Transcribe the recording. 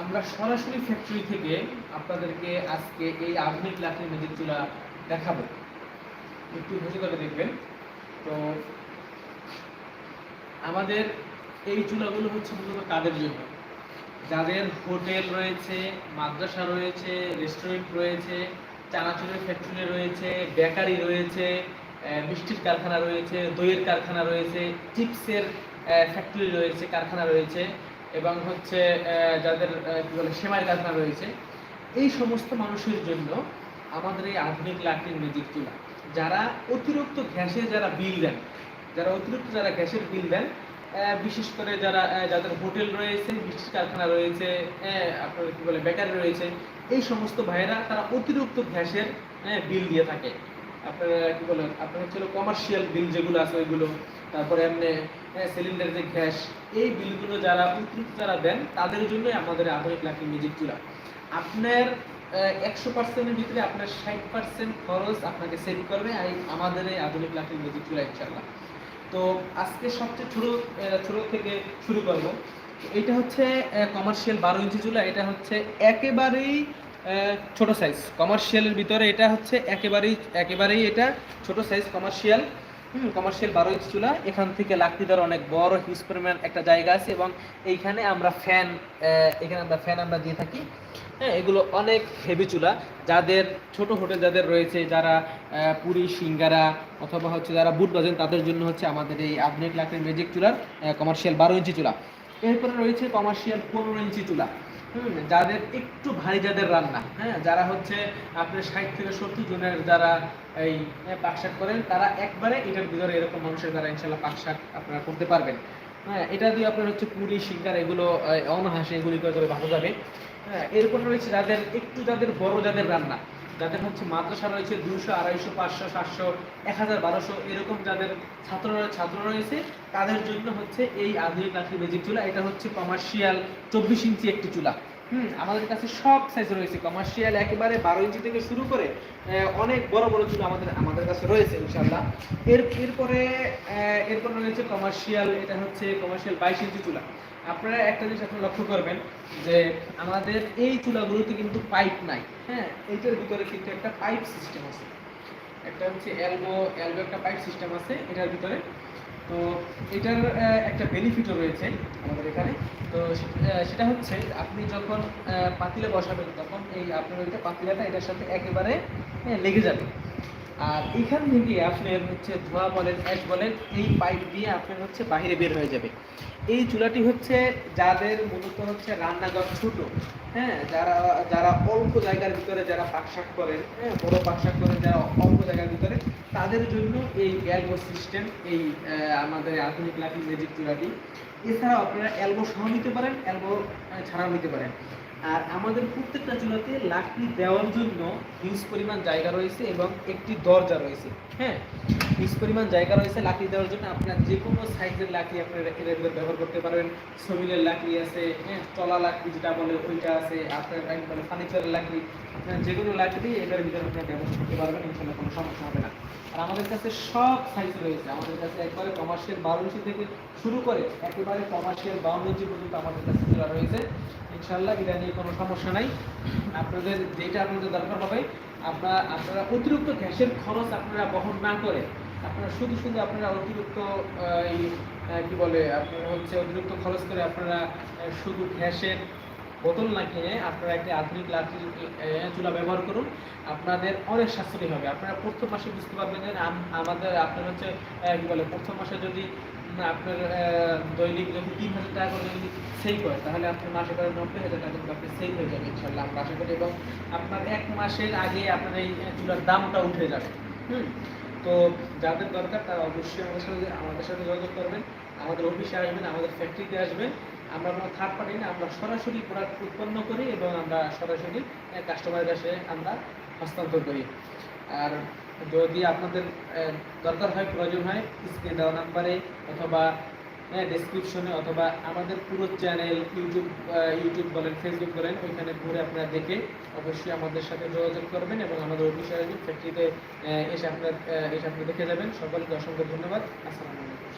আমরা সরাসরি ফ্যাক্টরি থেকে আপনাদেরকে আজকে এই আধুনিক লাকড়ি ম্যাজিক চুলা দেখাবো। একটু ধৈর্য করে দেখবেন। তো আমাদের এই চুলাগুলো হচ্ছে মূলত কাদের জন্য? যাদের হোটেল রয়েছে, মাদ্রাসা রয়েছে রেস্টুরেন্ট রয়েছে, চানাচুরের ফ্যাক্টরি রয়েছে বেকারি রয়েছে মিষ্টির কারখানা রয়েছে, দইয়ের কারখানা রয়েছে চিপসের ফ্যাক্টরি রয়েছে, কারখানা রয়েছে। এবং হচ্ছে যাদের কি বলে সেমাই কারখানা রয়েছে, এই সমস্ত মানুষের জন্য আমাদের এই আধুনিক লাকড়ির ম্যাজিক যারা অতিরিক্ত গ্যাসে যারা বিল দেন, যারা অতিরিক্ত যারা গ্যাসের বিল দেন বিশেষ করে যারা যাদের হোটেল রয়েছে মিষ্টির কারখানা রয়েছে আপনার কি বলে বেকারি রয়েছে, এই সমস্ত ভাইয়েরা তারা অতিরিক্ত গ্যাসের বিল দিয়ে থাকে। আপনার কি বলে আপনার হচ্ছে কমার্শিয়াল বিল যেগুলো আছে ওইগুলো, তারপরে এমনি সিলিন্ডার যে গ্যাস, এই বিলগুলো যারা অতিরিক্ত যারা দেন, তাদের জন্যই আমাদের আধুনিক লাকড়ি মিউজিক চুলা আপনার একশো পার্সেন্টের ভিতরে আপনার ষাট পার্সেন্ট খরচ আপনাকে সেভ করবে এই আমাদের এই আধুনিক লাকড়ি মিউজিক চুলা ইনশাল্লাহ তো আজকে সবচেয়ে ছোট ছোট থেকে শুরু করব। এটা হচ্ছে কমার্শিয়াল বারো ইঞ্চি চুলা এটা হচ্ছে একেবারেই ছোট সাইজ কমার্শিয়ালের ভিতরে এটা হচ্ছে একেবারেই একেবারেই এটা ছোট সাইজ কমার্শিয়াল হুম কমার্শিয়াল বারো ইঞ্চি চুলা। এখান থেকে লাকড়ি দেওয়ার অনেক বড় হিউজ পরিমাণ একটা জায়গা আছে এবং এইখানে আমরা ফ্যান এখানে আমরা ফ্যান আমরা দিয়ে থাকি। হ্যাঁ এগুলো অনেক হেভি চুলা। যাদের, ছোট হোটেল যাদের রয়েছে, যারা পুরি, সিঙ্গারা অথবা হচ্ছে যারা বুট বাজেন, তাদের জন্য হচ্ছে আমাদের এই আধুনিক লাকড়ির ম্যাজিক চুলার কমার্শিয়াল বারো ইঞ্চি চুলা। এরপরে রয়েছে কমার্শিয়াল পনেরো ইঞ্চি চুলা। যাদের একটু ভারী যাদের রান্না হ্যাঁ যারা হচ্ছে আপনার ষাট থেকে সত্তর জনের যারা এই পাকশাক করেন, তারা একবারে এটার ভিতরে এরকম মানুষের দ্বারা ইনশাল্লাহ পাকশাক আপনারা করতে পারবেন। হ্যাঁ এটা দিয়ে আপনার হচ্ছে পুরি শিকার এগুলো অনহাসে এগুলি করে করে ভালো যাবে। হ্যাঁ এরপর রয়েছে যাদের, একটু যাদের বড় যাদের রান্না যাদের হচ্ছে মাদ্রাসা রয়েছে দুশো আড়াইশো, পাঁচশো, সাতশো এক হাজার বারোশো, এরকম যাদের ছাত্র ছাত্র রয়েছে, তাদের জন্য হচ্ছে এই আধুনিক লাঠি ম্যাজিক চুলা। এটা হচ্ছে কমার্শিয়াল চব্বিশ ইঞ্চি একটি চুলা। হুম, আমাদের কাছে সব সাইজ রয়েছে। কমার্শিয়াল একেবারে বারো ইঞ্চি থেকে শুরু করে অনেক বড় বড় চুলা আমাদের আমাদের কাছে রয়েছে ইনশাল্লাহ এর, এরপরে এরপর রয়েছে কমার্শিয়াল এটা হচ্ছে কমার্শিয়াল বাইশ ইঞ্চি চুলা। আপনারা একটা জিনিস আপনারা লক্ষ্য করবেন যে আমাদের এই চুলাগুলোতে কিন্তু পাইপ নাই। হ্যাঁ এইটার ভিতরে কিন্তু একটা পাইপ সিস্টেম আছে। একটা হচ্ছে এলবো এলবো একটা পাইপ সিস্টেম আছে এটার ভিতরে। তো এটার একটা বেনিফিটও রয়েছে আমাদের এখানে। তো সেটা হচ্ছে আপনি যখন পাতিলে বসাবেন তখন এই আপনার ওইটা পাতিলাটা এটার সাথে একেবারে হ্যাঁ, লেগে যাবে। আর এখান থেকে আপনার হচ্ছে ধোঁয়া বলেন অ্যাশ বলেন এই পাইপ দিয়ে আপনার হচ্ছে বাইরে বের হয়ে যাবে। এই চুলাটি হচ্ছে যাদের মূলত হচ্ছে রান্নাঘর ছোট হ্যাঁ যারা যারা অল্প জায়গার ভিতরে যারা পাকশাক করেন হ্যাঁ বড় পাকশাক করেন, যারা অল্প জায়গার ভিতরে, তাদের জন্য এই এলবো সিস্টেম এই আমাদের আধুনিক লাঠি ম্যাজিক চুলাটি, এছাড়াও আপনারা অ্যালবো সহ নিতে পারেন অ্যালবো ছাড়াও নিতে পারেন। আর আমাদের প্রত্যেকটা চুলাতে লাকড়ি দেওয়ার জন্য হিউজ পরিমাণ জায়গা রয়েছে এবং একটি দরজা রয়েছে। হ্যাঁ হিউজ পরিমাণ জায়গা রয়েছে লাকড়ি দেওয়ার জন্য। আপনার যে কোনো সাইজের লাকড়ি আপনারা ব্যবহার করতে পারবেন। সবিলের লাকড়ি আছে হ্যাঁ তলা লাকড়ি যেটা বলে ওইটা আছে, আপনার বলে ফার্নিচারের লাকড়ি যে কোনো লাকড়ি, এটার ভিতরে আপনারা ব্যবহার করতে পারবেন ইনশাল্লাহ কোনো সমস্যা হবে না। আর আমাদের কাছে সব সাইজ রয়েছে। আমাদের কাছে একবারে কমার্শিয়াল বারো থেকে শুরু করে একেবারে কমার্শিয়াল বাউন্ন পর্যন্ত আমাদের কাছে চুলা রয়েছে। ইনশাল্লাহ এটা নিয়ে কোনো সমস্যা নাই। আপনাদের যেটা আপনাদের দরকার হবে। আপনারা আপনারা অতিরিক্ত গ্যাসের খরচ আপনারা বহন না করে আপনারা শুধু শুধু আপনারা অতিরিক্ত কি বলে আপনারা হচ্ছে অতিরিক্ত খরচ করে আপনারা শুধু গ্যাসের বোতল না কিনে আপনারা একটি আধুনিক আহ, চুলা ব্যবহার করুন। আপনাদের অনেক সাশ্রয়ী হবে। আপনারা প্রথম মাসে বুঝতে পারবেন আমাদের আপনার হচ্ছে কি বলে প্রথম মাসে যদি আপনার দৈনিক যদি তিন হাজার টাকা করে যদি সেভ হয় তাহলে আপনার মাসে করে নব্বই হাজার টাকা কিন্তু আপনি সেভ হয়ে যাবে ইনশাল্লাহ আমরা আশা করি। এবং আপনার এক মাসের আগে আপনার এই চুলার দামটা উঠে যাবে। হুম? তো যাদের দরকার, তারা অবশ্যই আমাদের সাথে আমাদের সাথে যোগাযোগ করবেন। আমাদের অফিসে আসবেন, আমাদের ফ্যাক্টরিতে আসবেন। আমরা কোনো থার্ড পার্টি না, আমরা সরাসরি প্রোডাক্ট উৎপন্ন করি এবং আমরা সরাসরি কাস্টমারের কাছে আমরা হস্তান্তর করি। আর যদি আপনাদের দরকার হয়, প্রয়োজন হয় স্ক্রিনে দেওয়া নাম্বারে অথবা ডেসক্রিপশনে অথবা আমাদের পুরো চ্যানেল ইউটিউব ইউটিউব বলেন ফেসবুক বলেন, ওইখানে ঘুরে আপনারা দেখে অবশ্যই আমাদের সাথে যোগাযোগ করবেন এবং আমাদের অফিসে আসবেন ফ্যাক্টরিতে এসে আপনার এসে আপনি দেখে যাবেন। সকলকে অসংখ্য ধন্যবাদ। আসসালামু আলাইকুম।